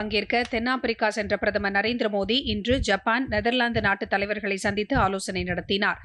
பங்கேற்க தென்னாப்பிரிக்கா சென்ற பிரதமர் நரேந்திர மோடி இன்று ஜப்பான் நெதர்லாந்து நாட்டு தலைவர்களை சந்தித்து ஆலோசனை நடத்தினார்.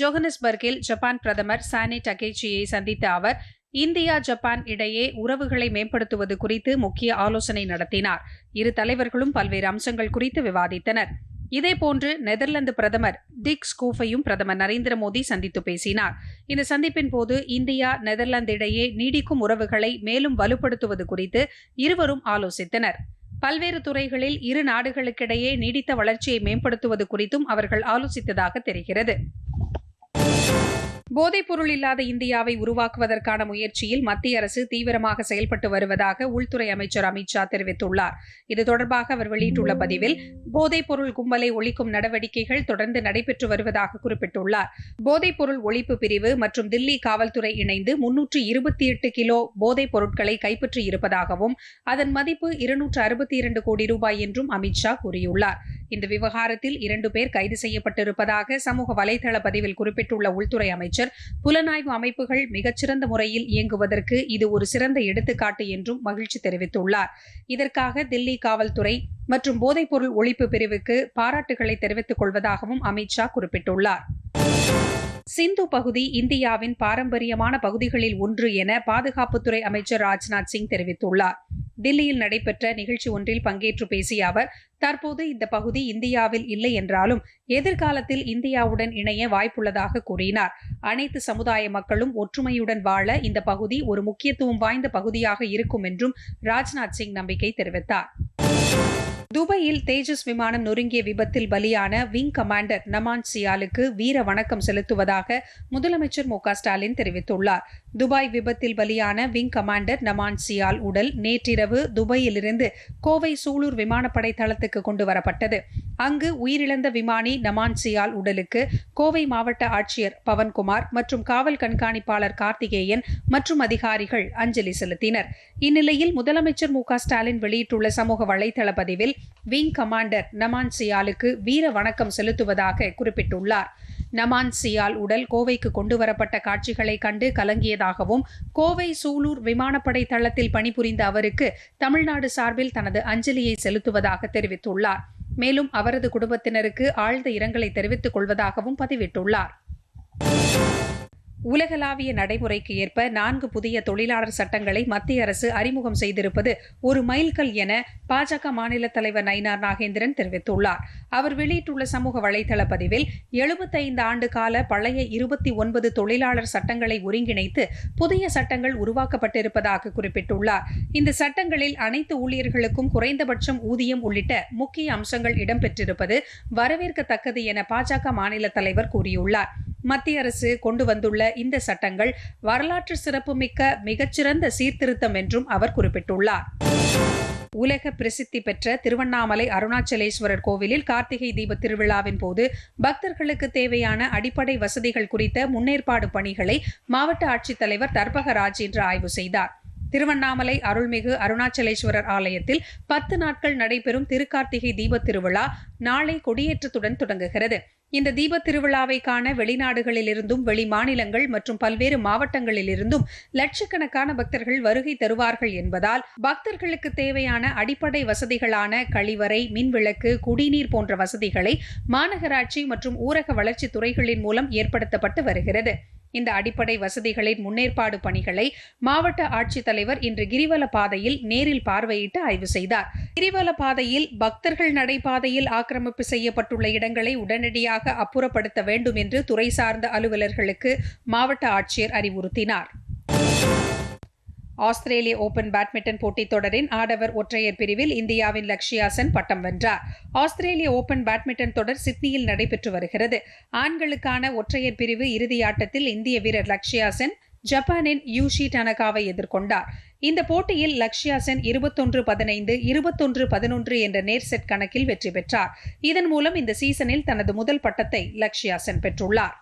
ஜோகனஸ்பர்கில் ஜப்பான் பிரதமர் சானி டகேச்சியை சந்தித்த அவர் இந்தியா ஜப்பான் இடையே உறவுகளை மேம்படுத்துவது குறித்து முக்கிய ஆலோசனை நடத்தினார். இரு தலைவர்களும் பல்வேறு அம்சங்கள் குறித்து விவாதித்தனர். இதேபோன்று நெதர்லாந்து பிரதமர் டிக் ஸ்கூஃபையும் பிரதமர் நரேந்திர மோடி சந்தித்து பேசினார். இந்த சந்திப்பின் போது இந்தியா நெதர்லாந்து இடையே நீடிக்கும் உறவுகளை மேலும் வலுப்படுத்துவது குறித்து இருவரும் ஆலோசித்தனர். பல்வேறு துறைகளில் இரு நாடுகளுக்கிடையே நீடித்த வளர்ச்சியை மேம்படுத்துவது குறித்தும் அவர்கள் ஆலோசித்ததாக தெரிகிறது. போதைப்பொருள் இல்லாத இந்தியாவை உருவாக்குவதற்கான முயற்சியில் மத்திய அரசு தீவிரமாக செயல்பட்டு வருவதாக உள்துறை அமைச்சர் அமித் ஷா தெரிவித்துள்ளார். இது தொடர்பாக அவர் வெளியிட்டுள்ள பதிவில் போதைப்பொருள் கும்பலை ஒழிக்கும் நடவடிக்கைகள் தொடர்ந்து நடைபெற்று வருவதாக குறிப்பிட்டுள்ளார். போதைப்பொருள் ஒழிப்பு பிரிவு மற்றும் தில்லி காவல்துறை இணைந்து முன்னூற்று இருபத்தி எட்டு கிலோ போதைப் பொருட்களை கைப்பற்றி இருப்பதாகவும் அதன் மதிப்பு இருநூற்று அறுபத்தி இரண்டு கோடி ரூபாய் என்றும் அமித் ஷா கூறியுள்ளார். இந்த விவகாரத்தில் இரண்டு பேர் கைது செய்யப்பட்டிருப்பதாக சமூக வலைதள பதிவில் குறிப்பிட்டுள்ள உள்துறை அமைச்சர் புலனாய்வு அமைப்புகள் மிகச்சிறந்த முறையில் இயங்குவதற்கு இது ஒரு சிறந்த எடுத்துக்காட்டு என்றும் மகிழ்ச்சி தெரிவித்துள்ளார். இதற்காக தில்லி காவல்துறை மற்றும் போதைப்பொருள் ஒழிப்பு பிரிவுக்கு பாராட்டுகளை தெரிவித்துக் கொள்வதாகவும் அமித்ஷா குறிப்பிட்டுள்ளார். சிந்து பகுதி இந்தியாவின் பாரம்பரியமான பகுதிகளில் ஒன்று என பாதுகாப்புத்துறை அமைச்சர் ராஜ்நாத் சிங் தெரிவித்துள்ளார். டில்லியில் நடைபெற்ற நிகழ்ச்சி ஒன்றில் பங்கேற்று பேசிய அவர் தற்போது இந்த பகுதி இந்தியாவில் இல்லை என்றாலும் எதிர்காலத்தில் இந்தியாவுடன் இணைய வாய்ப்புள்ளதாக கூறினார். அனைத்து சமுதாய மக்களும் ஒற்றுமையுடன் வாழ இந்த பகுதி ஒரு முக்கியத்துவம் வாய்ந்த பகுதியாக இருக்கும் என்றும் ராஜ்நாத் சிங் நம்பிக்கை தெரிவித்தார். துபாயில் தேஜஸ் விமானம் நொறுங்கிய விபத்தில் பலியான விங் கமாண்டர் நமான் சியாலுக்கு வீர வணக்கம் செலுத்துவதாக முதலமைச்சர் மு ஸ்டாலின் தெரிவித்துள்ளார். துபாய் விபத்தில் பலியான விங் கமாண்டர் நமான் சியால் உடல் நேற்றிரவு துபாயிலிருந்து கோவை சூலூர் விமானப்படை தளத்துக்கு கொண்டு வரப்பட்டது. அங்கு உயிரிழந்த விமானி நமான் சியால் உடலுக்கு கோவை மாவட்ட ஆட்சியர் பவன்குமார் மற்றும் காவல் கண்காணிப்பாளர் கார்த்திகேயன் மற்றும் அதிகாரிகள் அஞ்சலி செலுத்தினர். இந்நிலையில் முதலமைச்சர் மு ஸ்டாலின் வெளியிட்டுள்ள சமூக வலைதள பதிவில் விங் கமாண்டர் நமான் சியாலுக்கு வீர வணக்கம் செலுத்துவதாக குறிப்பிட்டுள்ளார். நமான் சியால் உடல் கோவைக்கு கொண்டுவரப்பட்ட காட்சிகளை கண்டு கலங்கியதாகவும் கோவை சூலூர் விமானப்படை தளத்தில் பணிபுரிந்த அவருக்கு தமிழ்நாடு சார்பில் தனது அஞ்சலியை செலுத்துவதாக தெரிவித்துள்ளார். மேலும் அவரது குடும்பத்தினருக்கு ஆழ்ந்த இரங்கலை தெரிவித்துக் கொள்வதாகவும் பதிவிட்டுள்ளார். உலகளாவிய நடைமுறைக்கு ஏற்ப நான்கு புதிய தொழிலாளர் சட்டங்களை மத்திய அரசு அறிமுகம் செய்திருப்பது ஒரு மைல்கல் என பாஜக மாநில தலைவர் நயினார் நாகேந்திரன் தெரிவித்துள்ளார். அவர் வெளியிட்டுள்ள சமூக வலைதள பதிவில் எழுபத்தைந்து ஆண்டு கால பழைய இருபத்தி ஒன்பது தொழிலாளர் சட்டங்களை ஒருங்கிணைத்து புதிய சட்டங்கள் உருவாக்கப்பட்டிருப்பதாக குறிப்பிட்டுள்ளார். இந்த சட்டங்களில் அனைத்து ஊழியர்களுக்கும் குறைந்தபட்சம் ஊதியம் உள்ளிட்ட முக்கிய அம்சங்கள் இடம்பெற்றிருப்பது வரவேற்கத்தக்கது என பாஜக மாநில தலைவர் கூறியுள்ளார். மத்திய அரசு கொண்டு வந்துள்ள இந்த சட்டங்கள் வரலாற்று சிறப்புமிக்க மிகச்சிறந்த சீர்திருத்தம் என்றும் அவர் குறிப்பிட்டுள்ளார். உலக பிரசித்தி பெற்ற திருவண்ணாமலை அருணாச்சலேஸ்வரர் கோவிலில் கார்த்திகை தீப திருவிழாவின் போது பக்தர்களுக்கு தேவையான அடிப்படை வசதிகள் குறித்த முன்னேற்பாடு பணிகளை மாவட்ட ஆட்சித்தலைவர் தர்பகராஜ் இன்று ஆய்வு செய்தார். திருவண்ணாமலை அருள்மிகு அருணாச்சலேஸ்வரர் ஆலயத்தில் பத்து நாட்கள் நடைபெறும் திருக்கார்த்திகை தீபத் திருவிழா நாளை கொடியேற்றத்துடன் தொடங்குகிறது. இந்த தீபத் திருவிழாவை காண வெளிநாடுகளிலிருந்தும் வெளி மாநிலங்கள் மற்றும் பல்வேறு மாவட்டங்களிலிருந்தும் லட்சக்கணக்கான பக்தர்கள் வருகை தருவார்கள் என்பதால் பக்தர்களுக்கு தேவையான அடிப்படை வசதிகளான கழிவறை மின்விளக்கு குடிநீர் போன்ற வசதிகளை மாநகராட்சி மற்றும் ஊரக வளர்ச்சி துறைகளின் மூலம் ஏற்படுத்தப்பட்டு வருகிறது. இந்த அடிப்படை வசதிகளின் முன்னேற்பாடு பணிகளை மாவட்ட ஆட்சித்தலைவர் இன்று கிரிவல பாதையில் நேரில் பார்வையிட்டு ஆய்வு செய்தார். கிரிவல பாதையில் பக்தர்கள் நடைபாதையில் ஆக்கிரமிப்பு செய்யப்பட்டுள்ள இடங்களை உடனடியாக அப்புறப்படுத்த வேண்டும் என்று துறை சார்ந்த அலுவலர்களுக்கு மாவட்ட ஆட்சியர் அறிவுறுத்தினார். ஆஸ்திரேலிய ஓபன் பேட்மிண்டன் போட்டித் தொடரின் ஆடவர் ஒற்றையர் பிரிவில் இந்தியாவின் லக்ஷியாசன் பட்டம் வென்றார். ஆஸ்திரேலிய ஓபன் பேட்மிண்டன் தொடர் சிட்னியில் நடைபெற்று வருகிறது. ஆண்களுக்கான ஒற்றையர் பிரிவு இறுதியாட்டத்தில் இந்திய வீரர் லக்ஷியாசன் ஜப்பானின் யூஷி டனகாவை எதிர்கொண்டார். இந்த போட்டியில் லக்ஷயா சென் இருபத்தொன்று பதினைந்து இருபத்தொன்று பதினொன்று என்ற நேர் செட் கணக்கில் வெற்றி பெற்றார். இதன் மூலம் இந்த சீசனில் தனது முதல் பட்டத்தை லக்ஷயா சென் பெற்றுள்ளார்.